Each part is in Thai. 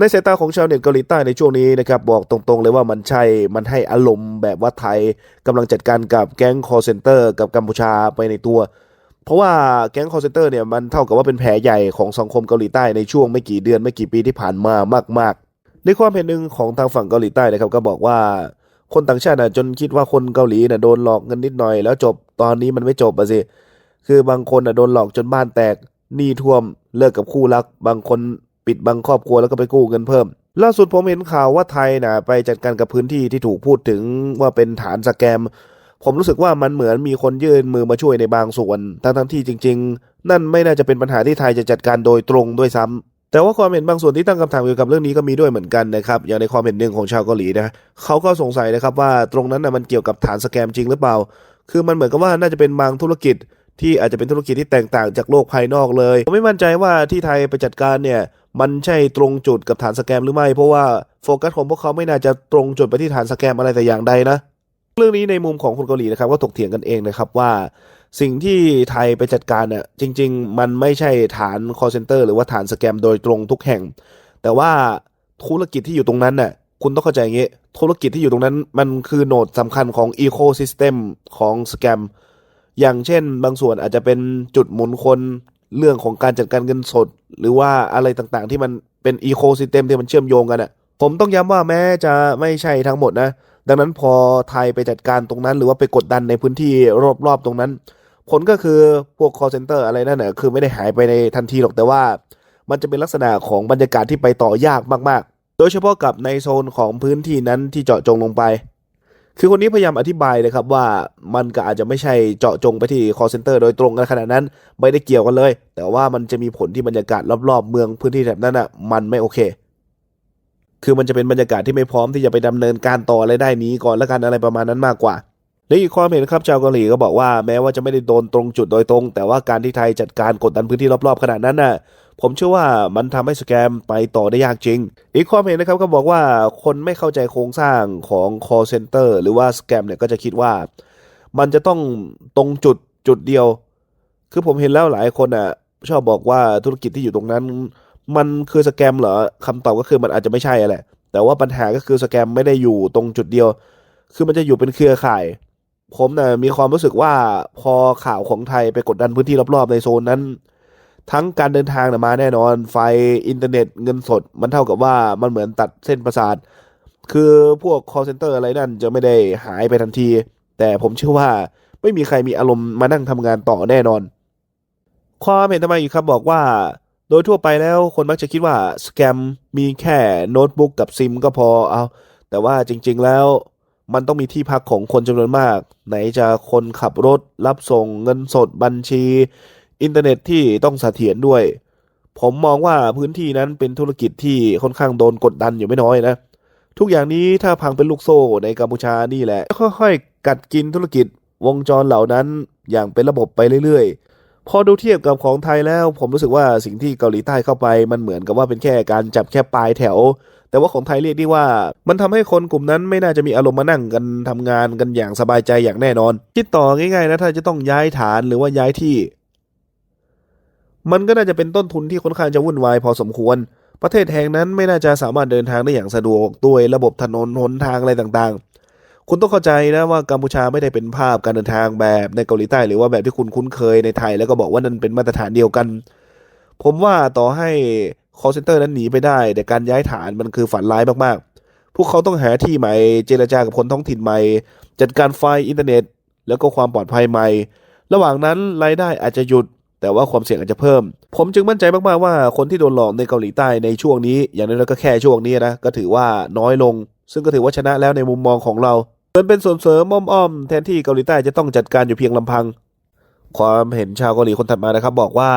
ในสายตาของชาวเน็ตเกาหลีใต้ในช่วงนี้นะครับบอกตรงๆเลยว่ามันใช่ มันให้อารมณ์แบบว่าไทยกำลังจัดการกับแก๊งคอร์เซนเตอร์กับกัมพูชาไปในตัว เพราะว่าแก๊งคอร์เซนเตอร์เนี่ยมันเท่ากับว่าเป็นแผลใหญ่ของสังคมเกาหลีใต้ในช่วงไม่กี่เดือนไม่กี่ปีที่ผ่านมามาก ๆ ในความเห็นหนึ่งของทางฝั่งเกาหลีใต้นะครับก็บอกว่าคนต่างชาตินะจนคิดว่าคนเกาหลีนะโดนหลอกเงินนิดหน่อยแล้วจบตอนนี้มันไม่จบอะสิคือบางคนนะโดนหลอกจนบ้านแตกหนี้ท่วมเลิกกับคู่รัก บางคน ปิดบังครอบครัวแล้วก็ไปกู้เงินเพิ่ม ล่าสุดผมเห็นข่าวว่าไทยนะไปจัดการกับพื้นที่ที่ถูกพูดถึงว่าเป็นฐานสแกม ผมรู้สึกว่ามันเหมือนมีคนยื่นมือมาช่วยในบางส่วน ทั้งทั้งที่จริง ๆ นั่นไม่น่าจะเป็นปัญหาที่ไทยจะจัดการโดยตรงด้วยซ้ำแต่ว่าความเห็นบางส่วนที่ตั้งคำถามเกี่ยวกับเรื่องนี้ก็มีด้วยเหมือนกันนะครับอย่างในความเห็นหนึ่งของชาวเกาหลีนะเขาก็สงสัยนะครับว่าตรงนั้นนะมันเกี่ยวกับฐานสแกมจริงหรือเปล่า คือมันเหมือนกับว่าน่าจะเป็นบางธุรกิจ ที่อาจจะเป็นธุรกิจที่แตกต่างจากโลกภายนอกเลยผมไม่มั่นใจว่าที่ไทยไปจัดการเนี่ย มันใช่ตรงจุดกับฐานสแกมหรือไม่ เพราะว่าโฟกัสของพวกเขาไม่น่าจะตรงจุดไปที่ฐานสแกมอะไรแต่อย่างใดนะ เรื่องนี้ในมุมของคนเกาหลีนะครับก็ถกเถียงกันเองนะครับว่า สิ่งที่ไทยไปจัดการเนี่ยจริง ๆ มันไม่ใช่ฐาน call center หรือว่าฐานสแกมโดยตรงทุกแห่ง แต่ว่าธุรกิจที่อยู่ตรงนั้นน่ะคุณต้องเข้าใจอย่างงี้ ธุรกิจที่อยู่ตรงนั้นมันคือโหนดสำคัญของ ecosystem ของสแกมอย่างเช่นบางส่วนอาจจะเป็นจุดหมุนคน เรื่องของการจัดการเงินสด หรือว่าอะไรต่างๆ ที่มันเป็นอีโคซิสเต็มที่มันเชื่อมโยงกันอะผมต้องย้ำว่าแม้จะไม่ใช่ทั้งหมดนะ ดังนั้นพอไทยไปจัดการตรงนั้น หรือว่าไปกดดันในพื้นที่รอบๆตรงนั้น ผลก็คือพวก call center อะไรนั่นน่ะคือไม่ได้หายไปในทันทีหรอกแต่ว่า มันจะเป็นลักษณะของบรรยากาศที่ไปต่อยากมากๆ โดยเฉพาะกับในโซนของพื้นที่นั้นที่เจาะจงลงไป คือคนนี้พยายามอธิบายเลยครับว่ามันก็อาจจะไม่ใช่เจาะจงไปที่ call center โดยตรงกันขนาดนั้น ไม่ได้เกี่ยวกันเลย แต่ว่ามันจะมีผลที่บรรยากาศรอบๆ เมืองพื้นที่แถบนั้นอะมันไม่โอเค คือมันจะเป็นบรรยากาศที่ไม่พร้อมที่จะไปดำเนินการต่ออะไรได้นี้ก่อนแล้วกันอะไรประมาณนั้นมากกว่าและอีกความเห็นครับชาวเกาหลีก็บอกว่าแม้ว่าจะไม่ได้โดนตรงจุดโดยตรง แต่ว่าการที่ไทยจัดการกดดันพื้นที่รอบๆขนาดนั้นน่ะ ผมเชื่อว่ามันทำให้สแกมไปต่อได้ยากจริง อีกความเห็นนะครับก็บอกว่าคนไม่เข้าใจโครงสร้างของ call center หรือว่าสแกมเนี่ยก็จะคิดว่า มันจะต้องตรงจุดจุดเดียว คือผมเห็นแล้วหลายคนอะชอบบอกว่าธุรกิจที่อยู่ตรงนั้น มันคือสแกมเหรอคำตอบก็คือมันอาจจะไม่ใช่แหละ แต่ว่าปัญหาก็คือสแกมไม่ได้อยู่ตรงจุดเดียว คือมันจะอยู่เป็นเครือข่าย ผมนะ่ะมีความรู้สึกว่าพอข่าวของไทยไปกดดันพื้นที่รอบๆในโซนนั้น ทั้งการเดินทางนะมาแน่นอน ไฟอินเทอร์เน็ตเงินสด มันเท่ากับว่ามันเหมือนตัดเส้นประสาท คือพวก call center อะไรนั่นจะไม่ได้หายไปทันที แต่ผมเชื่อว่าไม่มีใครมีอารมณ์มานั่งทำงานต่อแน่นอน ความเห็นทำไมอีกครับบอกว่า โดยทั่วไปแล้วคนมักจะคิดว่าสแกมมีแค่โน้ตบุ๊กกับซิมก็พอเอาแต่ว่าจริง ๆแล้วมันต้องมีที่พักของคนจำนวนมาก ไหนจะคนขับรถ รับส่งเงินสดบัญชี อินเทอร์เน็ตที่ต้องเสถียรด้วย ผมมองว่าพื้นที่นั้นเป็นธุรกิจที่ค่อนข้างโดนกดดันอยู่ไม่น้อยนะ ทุกอย่างนี้ถ้าพังเป็นลูกโซ่ในกัมพูชานี่แหละ ค่อยๆ กัดกินธุรกิจวงจรเหล่านั้นอย่างเป็นระบบไปเรื่อยๆ พอดูเทียบกับของไทยแล้ว ผมรู้สึกว่าสิ่งที่เกาหลีใต้เข้าไปมันเหมือนกับว่าเป็นแค่การจับแค่ปลายแถว แต่ว่าของไทยเรียกได้ว่า มันทำให้คนกลุ่มนั้นไม่น่าจะมีอารมณ์มานั่งกันทำงานกันอย่างสบายใจอย่างแน่นอน คิดต่อง่ายๆนะถ้าจะต้องย้ายฐานหรือว่าย้ายที่ มันก็น่าจะเป็นต้นทุนที่ค่อนข้างจะวุ่นวายพอสมควร ประเทศแห่งนั้นไม่น่าจะสามารถเดินทางได้อย่างสะดวกด้วยระบบถนนหนทางอะไรต่างๆ คุณต้องเข้าใจนะว่ากัมพูชาไม่ได้เป็นภาพการเดินทางแบบในเกาหลีใต้หรือว่าแบบที่คุณคุ้นเคยในไทย แล้วก็บอกว่านั่นเป็นมาตรฐานเดียวกัน ผมว่าต่อให้ call center นั้นหนีไปได้ แต่การย้ายฐานมันคือฝันร้ายมากๆ พวกเขาต้องหาที่ใหม่ เจรจากับคนท้องถิ่นใหม่ จัดการไฟอินเทอร์เน็ต แล้วก็ความปลอดภัยใหม่ ระหว่างนั้นรายได้อาจจะหยุด แต่ว่าความเสี่ยงอาจจะเพิ่ม ผมจึงมั่นใจมากๆว่าคนที่โดนหลอกในเกาหลีใต้ในช่วงนี้ อย่างน้อยๆก็แค่ช่วงนี้นะ ก็ถือว่าน้อยลง ซึ่งก็ถือว่าชนะแล้วในมุมมองของเรามันเป็นส่วนเสริมอ้อมๆแทนที่เกาหลีใต้จะต้องจัดการอยู่เพียงลำพัง ความเห็นชาวเกาหลีคนถัดมานะครับ บอกว่า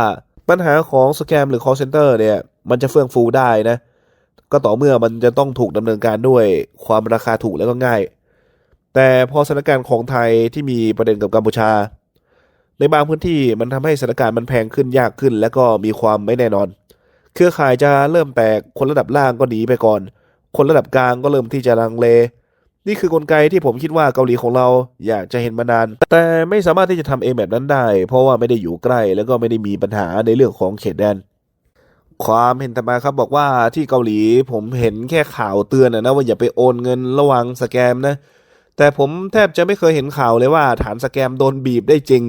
ปัญหาของสแกมหรือ call center เนี่ย มันจะเฟื่องฟูได้นะ ก็ต่อเมื่อมันจะต้องถูกดำเนินการด้วยความราคาถูกแล้วก็ง่าย แต่พอสถานการณ์ของไทยที่มีประเด็นกับกัมพูชา ในบางพื้นที่มันทำให้สถานการณ์มันแพงขึ้นยากขึ้น และก็มีความไม่แน่นอน เครือข่ายจะเริ่มแตกคนระดับล่างก็หนีไปก่อน คนระดับกลางก็เริ่มที่จะลังเล นี่คือกลไกที่ผมคิดว่าเกาหลีของเราอยากจะเห็นมานาน แต่ไม่สามารถที่จะทำเอแบบนั้นได้ เพราะว่าไม่ได้อยู่ใกล้แล้วก็ไม่ได้มีปัญหาในเรื่องของเขตแดนความเห็นต่อมาครับบอกว่าที่เกาหลีผมเห็นแค่ข่าวเตือนนะว่าอย่าไปโอนเงินระวังสแกมนะแต่ผมแทบจะไม่เคยเห็นข่าวเลยว่าฐานสแกมโดนบีบได้จริง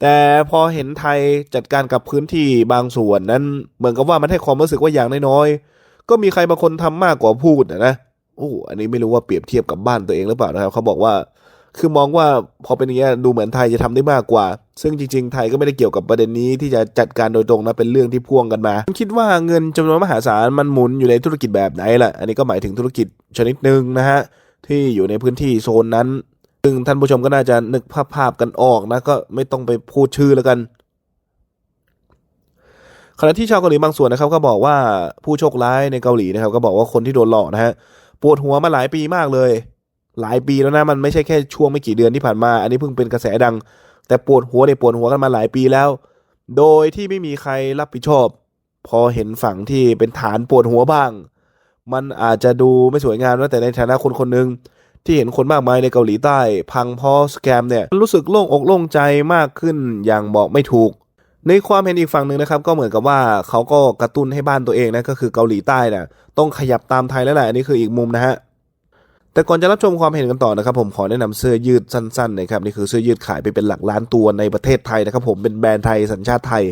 แต่พอเห็นไทยจัดการกับพื้นที่บางส่วนนั้น เหมือนกับว่ามันให้ความรู้สึกว่าอย่างน้อยๆก็มีใครบางคนทำมากกว่าพูดนะนะโอ้อันนี้ไม่รู้ว่าเปรียบเทียบกับบ้านตัวเองหรือเปล่านะครับเขาบอกว่า คือมองว่าพอเป็นอย่างเงี้ดูเหมือนไทยจะทำได้มากกว่า ซึ่งจริง ๆ ไทยก็ไม่ได้เกี่ยวกับประเด็นนี้ที่จะจัดการโดยตรงนะเป็นเรื่องที่พ่วงกันมาคิดว่าเงินจำนวนมหาศาลมันหมุนอยู่ในธุรกิจแบบไหนล่ะ อันนี้ก็หมายถึงธุรกิจชนิดหนึ่งนะฮะที่อยู่ในพื้นที่โซนนั้น ซึ่งท่านผู้ชมก็น่าจะนึกภาพภาพกันออกนะก็ไม่ต้องไปพูดชื่อแล้วกันขณะที่ชาวเกาหลีบางส่วนนะครับก็บอกว่าผู้โชคร้ายในเกาหลีนะครับ ก็บอกว่าคนที่โดนหลอกนะฮะปวดหัวมาหลายปีมากเลย หลายปีแล้วนะมันไม่ใช่แค่ช่วงไม่กี่เดือนที่ผ่านมา อันนี้เพิ่งเป็นกระแสดัง แต่ปวดหัวเนี่ยปวดหัวกันมาหลายปีแล้ว โดยที่ไม่มีใครรับผิดชอบ พอเห็นฝั่งที่เป็นฐานปวดหัวบ้าง มันอาจจะดูไม่สวยงามนะแต่ในฐานะคนคนหนึ่ง ที่เห็นคนมากมายในเกาหลีใต้ พังเพราะสแกมเนี่ยรู้สึกโล่งอกโล่งใจมากขึ้นอย่างบอกไม่ถูก ในความเห็นอีกฝั่งหนึ่งนะครับ ก็เหมือนกับว่าเขาก็กระตุ้นให้บ้านตัวเองนะก็คือเกาหลีใต้นะต้องขยับตามไทยแล้วแหละอันนี้คืออีกมุมนะฮะแต่ก่อนจะรับชมความเห็นกันต่อนะครับ ผมขอแนะนำเสื้อยืดสั้นๆนะครับนี่คือเสื้อยืดขายไปเป็นหลักล้านตัวในประเทศไทยนะครับ ผมเป็นแบรนด์ไทยสัญชาติไทย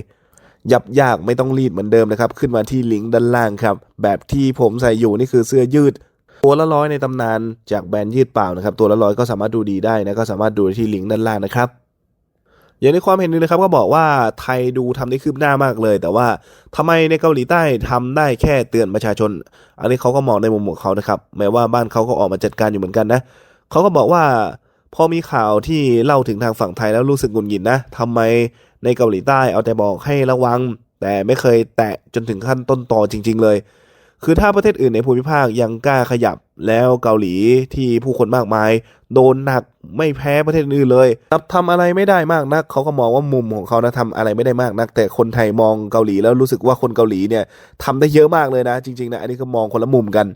ยับยากไม่ต้องรีดเหมือนเดิมนะครับ ขึ้นมาที่ลิงก์ด้านล่างครับ แบบที่ผมใส่อยู่นี่คือเสื้อยืด ตัวละร้อยในตำนานจากแบรนด์ยืดเปล่านะครับ ตัวละร้อยก็สามารถดูดีได้นะ ก็สามารถดูที่ลิงก์ด้านล่างนะครับ อย่างในความเห็นหนึงนะครับ ก็บอกว่าไทยดูทำได้คืบหน้ามากเลย แต่ว่าทำไมในเกาหลีใต้ทำได้แค่เตือนประชาชน อันนี้เขาก็มองในมุมของเขานะครับ แม้ว่าบ้านเขาก็ออกมาจัดการอยู่เหมือนกันนะเขาก็บอกว่าพอมีข่าวที่เล่าถึงทางฝั่งไทยแล้วรู้สึกหงุนหงิดนะทำไมในเกาหลีใต้เอาแต่บอกให้ระวัง แต่ไม่เคยแตะจนถึงขั้นต้นตอจริง ๆ เลย คือถ้าประเทศอื่นในภูมิภาคยังกล้าขยับแล้วเกาหลีที่ผู้คนมากมาย โดนหนักไม่แพ้ประเทศอื่นเลยทำอะไรไม่ได้มากนักเขาก็มองว่ามุมของเขานะทำอะไรไม่ได้มากนัก แต่คนไทยมองเกาหลีแล้วรู้สึกว่าคนเกาหลีเนี่ยทำได้เยอะมากเลยนะ จริงๆนะอันนี้ก็มองคนละมุมกัน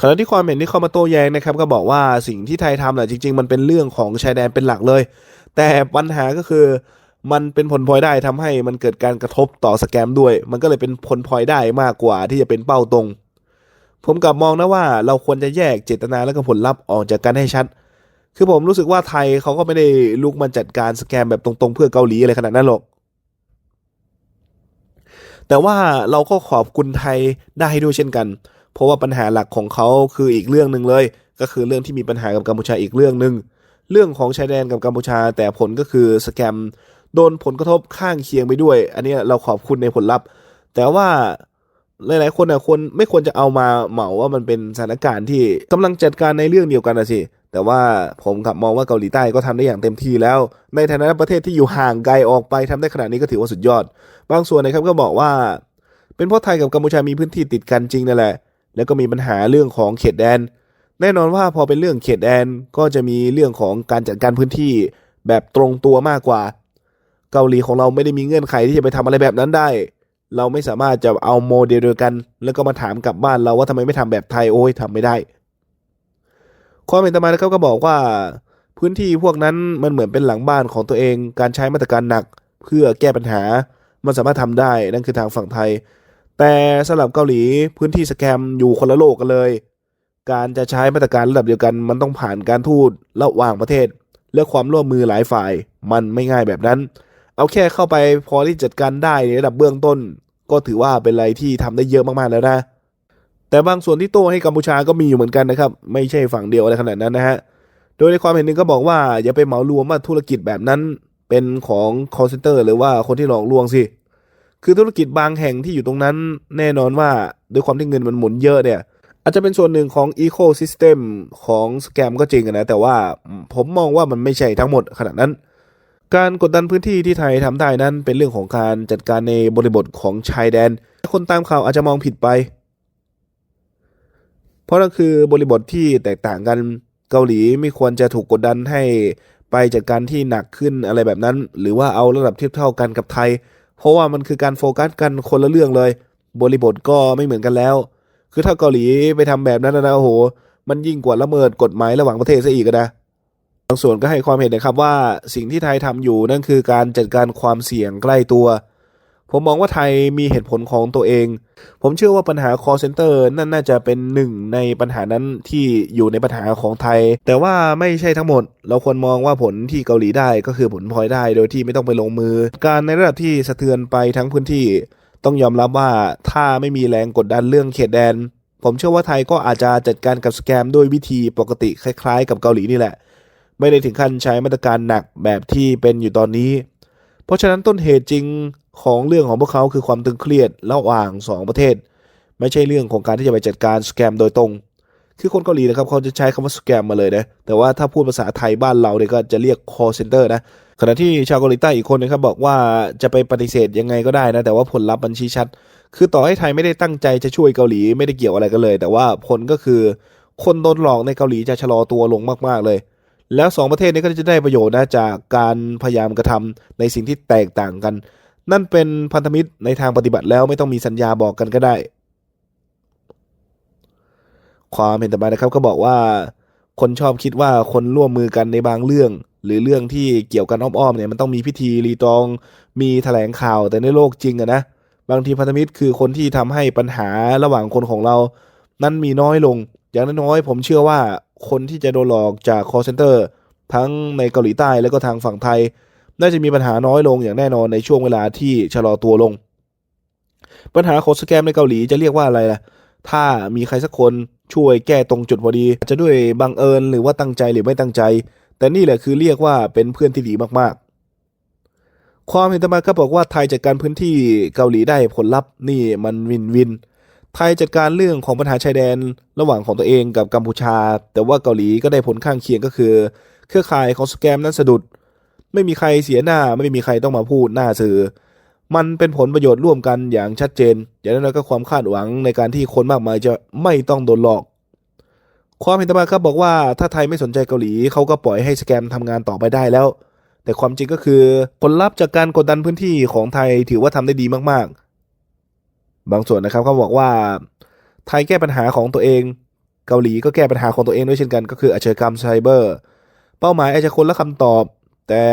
ขณะที่ความเห็นที่เข้ามาโต้แย้งนะครับก็บอกว่าสิ่งที่ไทยทำแหละจริง ๆ มันเป็นเรื่องของชายแดนเป็นหลักเลย แต่ปัญหาก็คือ มันเป็นผลพลอยได้ทำให้มันเกิดการกระทบต่อสแกมด้วย มันก็เลยเป็นผลพลอยได้มากกว่าที่จะเป็นเป้าตรง ผมกลับมองนะว่าเราควรจะแยกเจตนาและก็ผลลัพธ์ออกจากกันให้ชัด คือผมรู้สึกว่าไทยเขาก็ไม่ได้ลุกมาจัดการสแกมแบบตรงๆ เพื่อเกาหลีอะไรขนาดนั้นหรอก แต่ว่าเราก็ขอบคุณไทยได้ด้วยเช่นกัน เพราะว่าปัญหาหลักของเขาคืออีกเรื่องหนึ่งเลย ก็คือเรื่องที่มีปัญหากับกัมพูชาอีกเรื่องหนึ่งเรื่องของชายแดนกับกัมพูชา แต่ผลก็คือสแกม โดนผลกระทบข้างเคียงไปด้วย อันนี้เราขอบคุณในผลลัพธ์ แต่ว่าหลายๆคนอะคนไม่ควรจะเอามาเหมาว่ามันเป็นสถานการณ์ที่กำลังจัดการในเรื่องเดียวกันนะสิแต่ว่าผมกลับมองว่าเกาหลีใต้ก็ทำได้อย่างเต็มที่แล้ว ในฐานะประเทศที่อยู่ห่างไกลออกไปทำได้ขนาดนี้ก็ถือว่าสุดยอด บางส่วนนะครับก็บอกว่า เป็นเพราะไทยกับกัมพูชามีพื้นที่ติดกันจริงนั่นแหละ แล้วก็มีปัญหาเรื่องของเขตแดน แน่นอนว่าพอเป็นเรื่องเขตแดนก็จะมีเรื่องของการจัดการพื้นที่แบบตรงตัวมากกว่า เกาหลีของเราไม่ได้มีเงื่อนไขที่จะไปทำอะไรแบบนั้นได้ เราไม่สามารถจะเอาโมเดลเดียวกัน แล้วก็มาถามกลับบ้านเราว่าทำไมไม่ทำแบบไทยโอ้ยทำไม่ได้ ความเป็นตมานะครับก็บอกว่า พื้นที่พวกนั้นมันเหมือนเป็นหลังบ้านของตัวเอง การใช้มาตรการหนัก เพื่อแก้ปัญหา มันสามารถทำได้นั่นคือทางฝั่งไทย แต่สำหรับเกาหลีพื้นที่สแกมอยู่คนละโลกกันเลย การจะใช้มาตรการระดับเดียวกันมันต้องผ่านการทูตระหว่างประเทศและความร่วมมือหลายฝ่าย มันไม่ง่ายแบบนั้น เอาแค่เข้าไปพอที่จัดการได้ในระดับเบื้องต้น ก็ถือว่าเป็นอะไรที่ทำได้เยอะมากๆแล้วนะ แต่บางส่วนที่โต้ให้กัมพูชาก็มีอยู่เหมือนกันนะครับ ไม่ใช่ฝั่งเดียวอะไรขนาดนั้นนะฮะ โดยในความเห็นหนึ่งก็บอกว่าอย่าไปเหมารวมว่าธุรกิจแบบนั้นเป็นของ call center หรือว่าคนที่หลอกลวงสิ คือธุรกิจบางแห่งที่อยู่ตรงนั้น แน่นอนว่าด้วยความที่เงินมันหมุนเยอะเนี่ย อาจจะเป็นส่วนหนึ่งของ ecosystem ของสแกมก็จริงนะ แต่ว่าผมมองว่ามันไม่ใช่ทั้งหมดขนาดนั้น การกดดันพื้นที่ที่ไทยทำได้นั้นเป็นเรื่องของการจัดการในบริบทของชายแดน คนตามข่าวอาจจะมองผิดไป เพราะนั่นคือบริบทที่แตกต่างกันเกาหลีไม่ควรจะถูกกดดันให้ไปจัดการที่หนักขึ้นอะไรแบบนั้น หรือว่าเอาระดับเทียบเท่ากันกับไทย เพราะว่ามันคือการโฟกัสกันคนละเรื่องเลย บริบทก็ไม่เหมือนกันแล้ว คือถ้าเกาหลีไปทำแบบนั้นนะโอ้โห มันยิ่งกว่าละเมิดกฎหมายระหว่างประเทศซะอีกนะ บางส่วนก็ให้ความเห็นนะครับว่าสิ่งที่ไทยทำอยู่นั่นคือการจัดการความเสี่ยงใกล้ตัว ผมมองว่าไทยมีเหตุผลของตัวเอง ผมเชื่อว่าปัญหา call center นั่นน่าจะเป็นหนึ่งในปัญหานั้นที่อยู่ในปัญหาของไทย แต่ว่าไม่ใช่ทั้งหมด เราควรมองว่าผลที่เกาหลีได้ก็คือผลพลอยได้ โดยที่ไม่ต้องไปลงมือ การในระดับที่สะเทือนไปทั้งพื้นที่ ต้องยอมรับว่าถ้าไม่มีแรงกดดันเรื่องเขตแดน ผมเชื่อว่าไทยก็อาจจะจัดการกับสแกมด้วยวิธีปกติคล้าย ๆ กับเกาหลีนี่แหละ ไม่ได้ถึงขั้นใช้มาตรการหนักแบบที่เป็นอยู่ตอนนี้ เพราะฉะนั้นต้นเหตุจริงของเรื่องของพวกเขาคือความตึงเครียดระหว่าง 2 ประเทศ ไม่ใช่เรื่องของการที่จะไปจัดการสแกมโดยตรง คือคนเกาหลีนะครับเขาจะใช้คำว่าสแกมมาเลยนะ แต่ว่าถ้าพูดภาษาไทยบ้านเราเนี่ยก็จะเรียก call center นะ ขณะที่ชาวเกาหลีใต้อีกคนนะครับบอกว่าจะไปปฏิเสธยังไงก็ได้นะ แต่ว่าผลลัพธ์มันชี้ชัด คือต่อให้ไทยไม่ได้ตั้งใจจะช่วยเกาหลีไม่ได้เกี่ยวอะไรกันเลย แต่ว่าผลก็คือคนโดนหลอกในเกาหลีจะชะลอตัวลงมากๆเลย แล้วสองประเทศนี้ก็จะได้ประโยชน์นะจากการพยายามกระทำในสิ่งที่แตกต่างกัน นั่นเป็นพันธมิตรในทางปฏิบัติแล้วไม่ต้องมีสัญญาบอกกันก็ได้ ความเห็นต่อมานะครับก็บอกว่า คนชอบคิดว่าคนร่วมมือกันในบางเรื่อง หรือเรื่องที่เกี่ยวกันอ้อมๆเนี่ยมันต้องมีพิธีรีตอง มีแถลงข่าวแต่ในโลกจริงอะนะบางทีพันธมิตรคือคนที่ทำให้ปัญหาระหว่างคนของเรา นั้นมีน้อยลง อย่างน้อยๆผมเชื่อว่า คนที่จะโดนหลอกจาก call center ทั้งในเกาหลีใต้แล้วก็ทางฝั่งไทย น่าจะมีปัญหาน้อยลงอย่างแน่นอนในช่วงเวลาที่ชะลอตัวลง ปัญหาขอสแกมในเกาหลีจะเรียกว่าอะไรล่ะ ถ้ามีใครสักคนช่วยแก้ตรงจุดพอดี จะด้วยบังเอิญหรือว่าตั้งใจหรือไม่ตั้งใจ แต่นี่แหละคือเรียกว่าเป็นเพื่อนที่ดีมากๆ ความเห็นต่อมาก็บอกว่าไทยจัดการพื้นที่เกาหลีได้ผลลัพธ์นี่มันวินวิน ไทยจัดการเรื่องของปัญหาชายแดนระหว่างของตัวเองกับกัมพูชา แต่ว่าเกาหลีก็ได้ผลข้างเคียงก็คือ เครือข่ายของสแกมนั้นสะดุด ไม่มีใครเสียหน้าไม่มีใครต้องมาพูดหน้าสื่อ มันเป็นผลประโยชน์ร่วมกันอย่างชัดเจน อย่างนั้นก็ความคาดหวังในการที่คนมากมายจะไม่ต้องโดนหลอก ความเห็นต่อมาครับบอกว่าถ้าไทยไม่สนใจเกาหลีเขาก็ปล่อยให้สแกมทำงานต่อไปได้แล้ว แต่ความจริงก็คือผลลัพธ์จากการกดดันพื้นที่ของไทยถือว่าทำได้ดีมากๆ บางส่วนนะครับเขาบอกว่าไทยแก้ปัญหาของตัวเอง เกาหลีก็แก้ปัญหาของตัวเองด้วยเช่นกัน ก็คืออาชญากรรมไซเบอร์ เป้าหมายอาจจะคนละคำตอบ แต่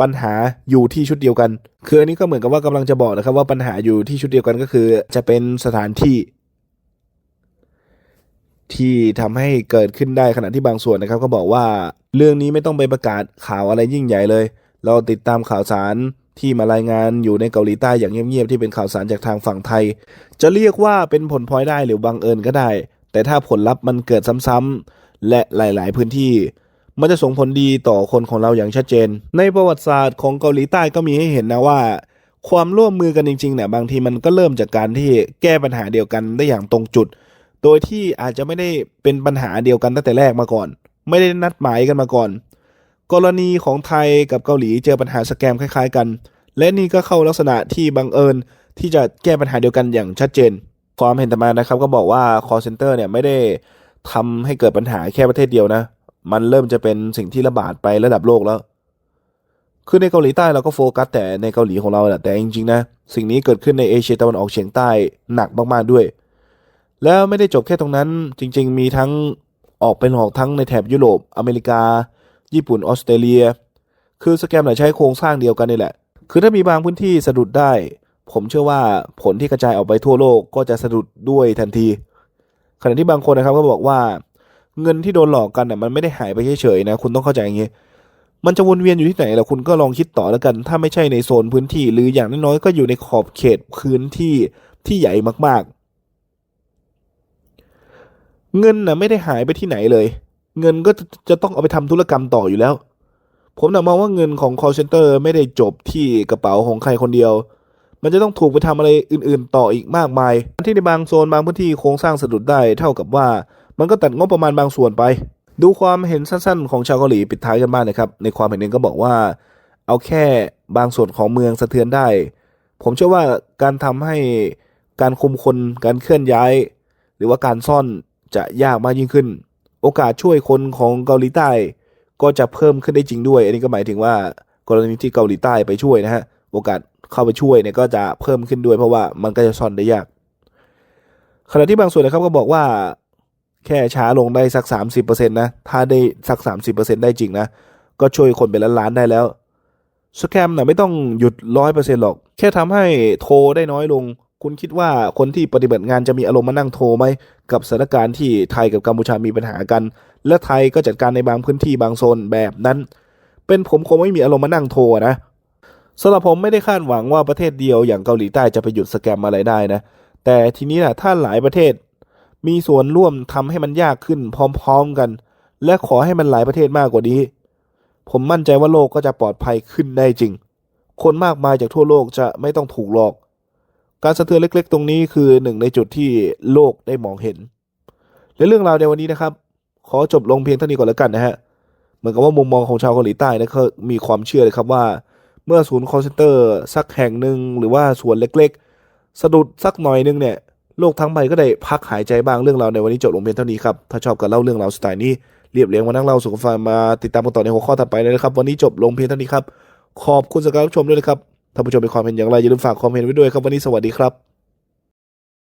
ปัญหาอยู่ที่ชุดเดียวกัน คืออันนี้ก็เหมือนกับว่ากำลังจะบอกนะครับว่าปัญหาอยู่ที่ชุดเดียวกันก็คือ จะเป็นสถานที่ ที่ทำให้เกิดขึ้นได้ขณะที่บางส่วนนะครับ ก็บอกว่าเรื่องนี้ไม่ต้องไปประกาศข่าวอะไรยิ่งใหญ่เลย เราติดตามข่าวสาร ที่มารายงานอยู่ในเกาหลีใต้อย่างเงียบๆที่เป็นข่าวสารจากทางฝั่งไทย จะเรียกว่าเป็นผลพลอยได้หรือบังเอิญก็ได้ แต่ถ้าผลลัพธ์มันเกิดซ้ำๆและหลายๆพื้นที่ มันจะส่งผลดีต่อคนของเราอย่างชัดเจน ในประวัติศาสตร์ของเกาหลีใต้ก็มีให้เห็นนะว่า ความร่วมมือกันจริงๆเนี่ยบางทีมันก็เริ่มจากการที่แก้ปัญหาเดียวกันได้อย่างตรงจุด โดยที่อาจจะไม่ได้เป็นปัญหาเดียวกันตั้งแต่แรกมาก่อน ไม่ได้นัดหมายกันมาก่อน กรณีของไทยกับเกาหลีเจอปัญหาสแกมคล้ายๆกัน และนี่ก็เข้าลักษณะที่บังเอิญที่จะแก้ปัญหาเดียวกันอย่างชัดเจน ความเห็นต่อมานะครับก็บอกว่า call center เนี่ยไม่ได้ทำให้เกิดปัญหาแค่ประเทศเดียวนะ มันเริ่มจะเป็นสิ่งที่ระบาดไประดับโลกแล้ว คือในเกาหลีใต้เราก็โฟกัสแต่ในเกาหลีของเราแหละแต่จริงๆนะ สิ่งนี้เกิดขึ้นในเอเชียตะวันออกเฉียงใต้หนักมากๆด้วย แล้วไม่ได้จบแค่ตรงนั้นจริง ๆ มีทั้งออกเป็นหอกทั้งในแถบยุโรปอเมริกา ญี่ปุ่นออสเตรเลีย คือสแกมเนี่ยใช้โครงสร้างเดียวกันนี่แหละ คือถ้ามีบางพื้นที่สะดุดได้ ผมเชื่อว่าผลที่กระจายออกไปทั่วโลกก็จะสะดุดด้วยทันที ขณะที่บางคนนะครับก็บอกว่าเงินที่โดนหลอกกันน่ะมันไม่ได้หายไปเฉยๆนะ คุณต้องเข้าใจอย่างนี้ มันจะวนเวียนอยู่ที่ไหนล่ะคุณก็ลองคิดต่อแล้วกัน ถ้าไม่ใช่ในโซนพื้นที่ หรืออย่างน้อยๆก็อยู่ในขอบเขตพื้นที่ที่ใหญ่มากๆ เงินน่ะไม่ได้หายไปที่ไหนเลย เงินก็จะต้องเอาไปทำธุรกรรมต่ออยู่แล้ว ผมน่ะมองว่าเงินของ call center ไม่ได้จบที่กระเป๋าของใครคนเดียว มันจะต้องถูกไปทำอะไรอื่น ๆ ต่ออีกมากมาย ที่ในบางโซนบางพื้นที่โครงสร้างสะดุดได้เท่ากับว่า มันก็ตัดงบประมาณบางส่วนไป ดูความเห็นสั้นๆ ของชาวเกาหลีปิดท้ายกันบ้างนะครับ ในความเห็นหนึ่งก็บอกว่า เอาแค่บางส่วนของเมืองสะเทือนได้ ผมเชื่อว่าการทำให้การคุมคนการเคลื่อนย้าย หรือว่าการซ่อนจะยากมากยิ่งขึ้น โอกาสช่วยคนของเกาหลีใต้ ก็จะเพิ่มขึ้นได้จริงด้วย อันนี้ก็หมายถึงว่ากรณีที่เกาหลีใต้ไปช่วยนะฮะโอกาสเข้าไปช่วยเนี่ยก็จะเพิ่มขึ้นด้วยเพราะว่ามันก็จะซ่อนได้ยากขณะที่บางส่วนนะครับก็บอกว่าแค่ช้าลงได้สัก 30%นะถ้าได้สัก 30%ได้จริงนะก็ช่วยคนเป็นล้านๆได้แล้วสแกมนะไม่ต้องหยุดร้อยเปอร์เซ็นหรอก แค่ทำให้โทรได้น้อยลง คุณคิดว่าคนที่ปฏิบัติงานจะมีอารมณ์มานั่งโทรไหมกับสถานการณ์ที่ไทยกับกัมพูชามีปัญหากัน และไทยก็จัดการในบางพื้นที่บางโซนแบบนั้น เป็นผมคงไม่มีอารมณ์มานั่งโทรนะสำหรับผมไม่ได้คาดหวังว่าประเทศเดียวอย่างเกาหลีใต้จะไปหยุดสแกมอะไรได้นะ แต่ทีนี้นะถ้าหลายประเทศ มีส่วนร่วมทำให้มันยากขึ้นพร้อม ๆกัน และขอให้มันหลายประเทศมากกว่านี้ ผมมั่นใจว่าโลกก็จะปลอดภัยขึ้นได้จริง คนมากมายจากทั่วโลกจะไม่ต้องถูกหลอก การสะเทือนเล็กๆ ตรงนี้คือหนึ่งในจุดที่โลกได้มองเห็น และเรื่องราวในวันนี้นะครับ ขอจบลงเพียงเท่านี้ก่อนแล้วกันนะฮะ เหมือนกับว่ามุมมองของชาวเกาหลีใต้นะเขามีความเชื่อเลยครับว่า เมื่อศูนย์คอลเซนเตอร์สักแห่งหนึ่งหรือว่าส่วนเล็กๆ สะดุดสักหน่อยนึงเนี่ยโลกทั้งใบก็ได้พักหายใจบ้างเรื่องราวในวันนี้จบลงเพียงเท่านี้ครับ ถ้าชอบการเล่าเรื่องราวสไตล์นี้เรียบเรียงมานั่งเล่าสู่กันฟังมาติดตามกันต่อในหัวข้อถัดไปเลยนะครับ วันนี้จบลงเพียงเท่านี้ครับ ขอบคุณสำหรับการรับชมด้วยนะครับ ท่านผู้ชมมีความเห็นอย่างไรอย่าลืมฝากความเห็นไว้ด้วยครับวันนี้สวัสดีครับ